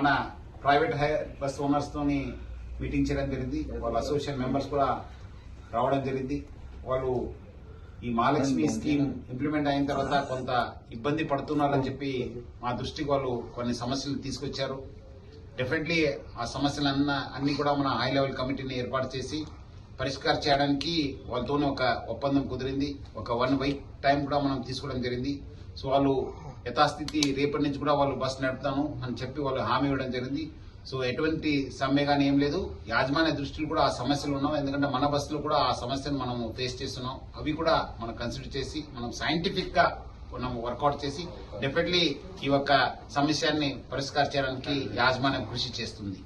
మన private hire bus owners తోని meeting చేయడం జరిగింది. వాళ్ళ అసోసియేషన్ మెంబర్స్ కూడా రావడం జరిగింది. వాళ్ళు ఈ మహాలక్ష్మి స్కీమ్ ఇంప్లిమెంట్ అయిన తర్వాత కొంత ఇబ్బంది పడుతున్నారని చెప్పి మా దృష్టికి వాళ్ళు కొన్ని సమస్యలు తీసుకొచ్చారు. డెఫినెట్లీ ఆ సమస్యలన్న అన్ని కూడా మన హై లెవెల్ కమిటీని ఏర్పాటు చేసి పరిష్కారం చేయడానికి వాళ్ళతోనే ఒక ఒప్పందం కుదిరింది. ఒక వన్ వీక్ టైం కూడా మనం తీసుకోవడం జరిగింది. సో వాళ్ళు యథాస్థితి రేపటి నుంచి కూడా వాళ్ళు బస్ నడుపుతాను అని చెప్పి వాళ్ళు హామీ ఇవ్వడం జరిగింది. సో ఎటువంటి సమ్మె కానీ ఏం లేదు. యాజమాన్య దృష్టిలో కూడా ఆ సమస్యలు ఉన్నాం. ఎందుకంటే మన బస్సులో కూడా ఆ సమస్యను మనం ఫేస్ చేస్తున్నాం. అవి కూడా మనం కన్సిడర్ చేసి మనం సైంటిఫిక్గా మనం వర్కౌట్ చేసి డెఫినెట్లీ ఈ యొక్క సమస్యాన్ని పరిష్కరించడానికి యాజమాన్యం కృషి చేస్తుంది.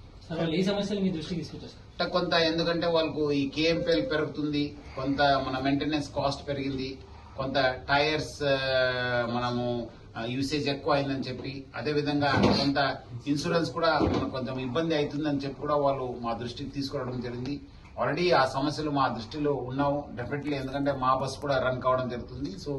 కొంత ఎందుకంటే వాళ్ళకు ఈ కేఎంపీఎల్ పెరుగుతుంది కొంత మన మెయింటెనెన్స్ కాస్ట్ పెరిగింది కొంత టైర్స్ మనము యూసేజ్ ఎక్కువ అయిందని చెప్పి అదే విధంగా కొంత ఇన్సూరెన్స్ కూడా మనకు కొంచెం ఇబ్బంది అవుతుందని చెప్పి కూడా వాళ్ళు మా దృష్టికి తీసుకురావడం జరిగింది. ఆల్రెడీ ఆ సమస్యలు మా దృష్టిలో ఉన్నావు. డెఫినెట్లీ ఎందుకంటే మా బస్ కూడా రన్ కావడం జరుగుతుంది. సో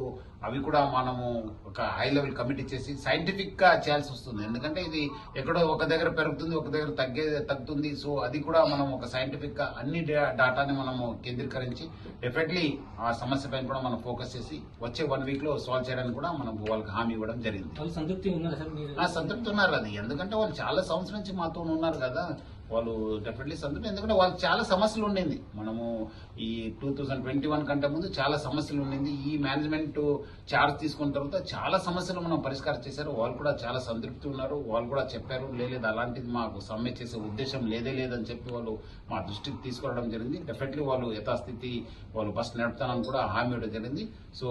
అవి కూడా మనము ఒక హై లెవెల్ కమిటీ చేసి సైంటిఫిక్గా చేయాల్సి వస్తుంది. ఎందుకంటే ఇది ఎక్కడో ఒక దగ్గర పెరుగుతుంది ఒక దగ్గర తగ్గే తగ్గుతుంది. సో అది కూడా మనం ఒక సైంటిఫిక్గా అన్ని డాటాని మనము కేంద్రీకరించి డెఫినెట్లీ ఆ సమస్య పైన కూడా మనం ఫోకస్ చేసి వచ్చే వన్ వీక్లో సాల్వ్ చేయడానికి కూడా మనం వాళ్ళకి హామీ ఇవ్వడం జరిగింది. సంతృప్తి ఉన్నారు అది. ఎందుకంటే వాళ్ళు చాలా సంవత్సరం నుంచి మాతో ఉన్నారు కదా. వాళ్ళు డెఫినెట్లీ సంతృప్తి. ఎందుకంటే వాళ్ళకి చాలా సమస్యలు ఉండింది. మనము ఈ టూ థౌజండ్ ట్వంటీ వన్ కంటే ముందు చాలా సమస్యలు ఉండింది. ఈ మేనేజ్మెంట్ చార్జ్ తీసుకున్న తర్వాత చాలా సమస్యలు మనం పరిష్కారం చేశారు. వాళ్ళు కూడా చాలా సంతృప్తి ఉన్నారు. వాళ్ళు కూడా చెప్పారు లేదు అలాంటిది మాకు సమ్మె చేసే ఉద్దేశం లేదే లేదని చెప్పి వాళ్ళు మా దృష్టికి తీసుకురావడం జరిగింది. డెఫినెట్లీ వాళ్ళు యథాస్థితి వాళ్ళు బస్ నడుపుతానని కూడా హామీ ఇవ్వడం జరిగింది. సో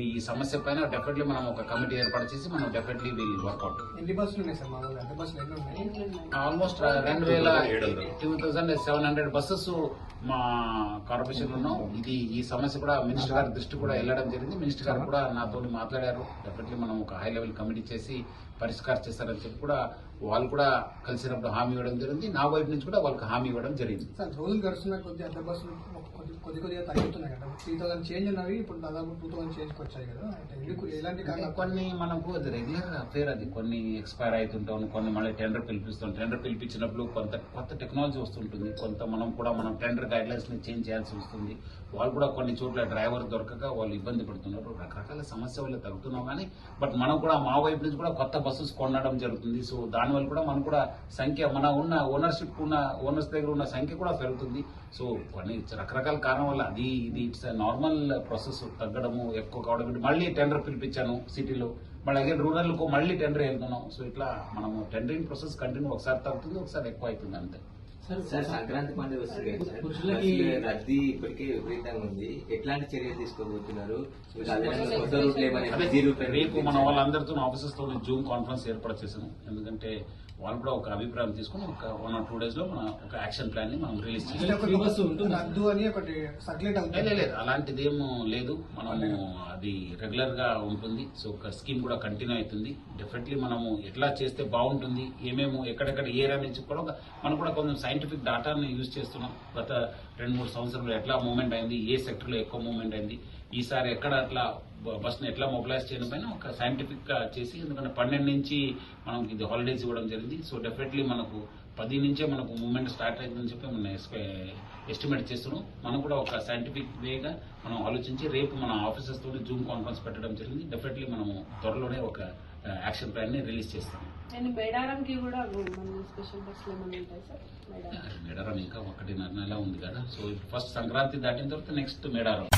ఈ సమస్య పైన డెఫినెట్లీ మనం ఒక కమిటీ ఏర్పాటు చేసి మనం డెఫినెట్లీ వీల్ వర్కౌట్ ఆల్మోస్ట్ రెండు వేల two thousand seven hundred buses మా కార్పొరేషన్ ఉన్నాం. ఇది ఈ సమస్య కూడా మినిస్టర్ గారి దృష్టి కూడా వెళ్ళడం జరిగింది. మినిస్టర్ గారు కూడా నాతో మాట్లాడారు. డెఫినెట్లీ మనం ఒక హై లెవెల్ కమిటీ చేసి పరిష్కారం చేస్తారని చెప్పి కూడా వాళ్ళు కూడా కలిసినప్పుడు హామీ ఇవ్వడం జరిగింది. నా వైపు నుంచి కూడా వాళ్ళకి హామీ ఇవ్వడం జరిగింది. సార్ రోజులు గడుస్తున్న కొద్ది అద్దె బస్సులు కొద్ది కొద్ది కొద్దిగా తగ్గుతున్నాయి కదా. త్రీ థౌసండ్ చేంజ్ ఉన్నవి ఇప్పుడు దాదాపు టూ థౌసండ్ చేంజ్కి వచ్చాయి కదా. ఎందుకు ఎలాంటి కొన్ని మనకు అది రెగ్యులర్ అఫేర్ అది. కొన్ని ఎక్స్పైర్ అవుతుంటాం కొన్ని మళ్ళీ టెండర్ పిలిపిస్తాం టెండర్ పిలిపించినప్పుడు కొంత కొత్త టెక్నాలజీ వస్తుంటుంది. కొంత మనం కూడా మనం టెండర్ గైడ్ లైన్స్ని చేంజ్ చేయాల్సి వస్తుంది. వాళ్ళు కూడా కొన్ని చోట్ల డ్రైవర్ దొరకక వాళ్ళు ఇబ్బంది పడుతున్నారు. రకరకాల సమస్య తగ్గుతున్నాం కానీ బట్ మనం కూడా మా వైపు నుంచి కూడా కొత్త బస్సెస్ కొనడం జరుగుతుంది. సో దానివల్ల కూడా మనం కూడా సంఖ్య మన ఉన్న ఓనర్షిప్ ఉన్న ఓనర్స్ దగ్గర ఉన్న సంఖ్య కూడా పెరుగుతుంది. సో కొన్ని రకరకాల కారణం వల్ల అది ఇది ఇట్స్ నార్మల్ ప్రాసెస్ తగ్గడము ఎక్కువ కావడం మళ్ళీ టెండర్ పిలిపించాను సిటీలో. మళ్ళీ అగైన్ రూరల్కు మళ్ళీ టెండర్ వెళ్తున్నాం సో ఇట్లా మనము టెండరింగ్ ప్రాసెస్ కంటిన్యూ ఒకసారి తగ్గుతుంది ఒకసారి ఎక్కువ అవుతుంది అంతే. సార్ సంక్రాంతి పండుగ వస్తుంది పురుషులకి రద్దీ ఇప్పటికే విపరీతంగా ఉంది. ఎట్లాంటి చర్యలు తీసుకోబోతున్నారు? రేపు మన వాళ్ళందరితో ఆఫీసెస్తో జూమ్ కాన్ఫరెన్స్ ఏర్పాటు చేసాము ఎందుకంటే వాళ్ళు కూడా ఒక అభిప్రాయం తీసుకుని ఒక వన్ ఆర్ టూ డేస్లో మన ఒక యాక్షన్ ప్లాన్ని మనం రిలీజ్ లేదు అలాంటిది ఏం లేదు. మనము అది. రెగ్యులర్గా ఉంటుంది. సో ఒక స్కీమ్ కూడా కంటిన్యూ అవుతుంది. డెఫినెట్లీ మనము ఎట్లా చేస్తే బాగుంటుంది ఏమేమో ఎక్కడెక్కడ ఏరియా నుంచి కూడా ఒక- మనం కూడా కొంచెం సైంటిఫిక్ డాటాని యూజ్ చేస్తున్నాం. గత రెండు మూడు సంవత్సరాలు ఎట్లా మూమెంట్ అయింది ఏ సెక్టర్లో ఎక్కువ మూమెంట్ అయింది ఈసారి ఎక్కడ అట్లా బస్ని ఎట్లా మొబిలైజ్ చేయడం పైన ఒక సైంటిఫిక్గా చేసి ఎందుకంటే పన్నెండు నుంచి మనం ఇది హాలిడేస్ ఇవ్వడం జరిగింది. సో డెఫినెట్లీ మనకు పది నుంచే మనకు మూమెంట్ స్టార్ట్ అయిందని చెప్పి మనం ఎస్టిమేట్ చేస్తున్నాం. మనం కూడా ఒక సైంటిఫిక్ వేగా మనం ఆలోచించి రేపు మన ఆఫీసర్స్ తోటి జూమ్ కాన్ఫరెన్స్ పెట్టడం జరిగింది. డెఫినెట్లీ మనము త్వరలోనే ఒక యాక్షన్ ప్లాన్ని రిలీజ్ చేస్తాం. మేడారంకి కూడా మేడారం. ఇంకా ఒకటి నెల ఉంది కదా. సో ఫస్ట్ సంక్రాంతి దాటిన తర్వాత నెక్స్ట్ మేడారం.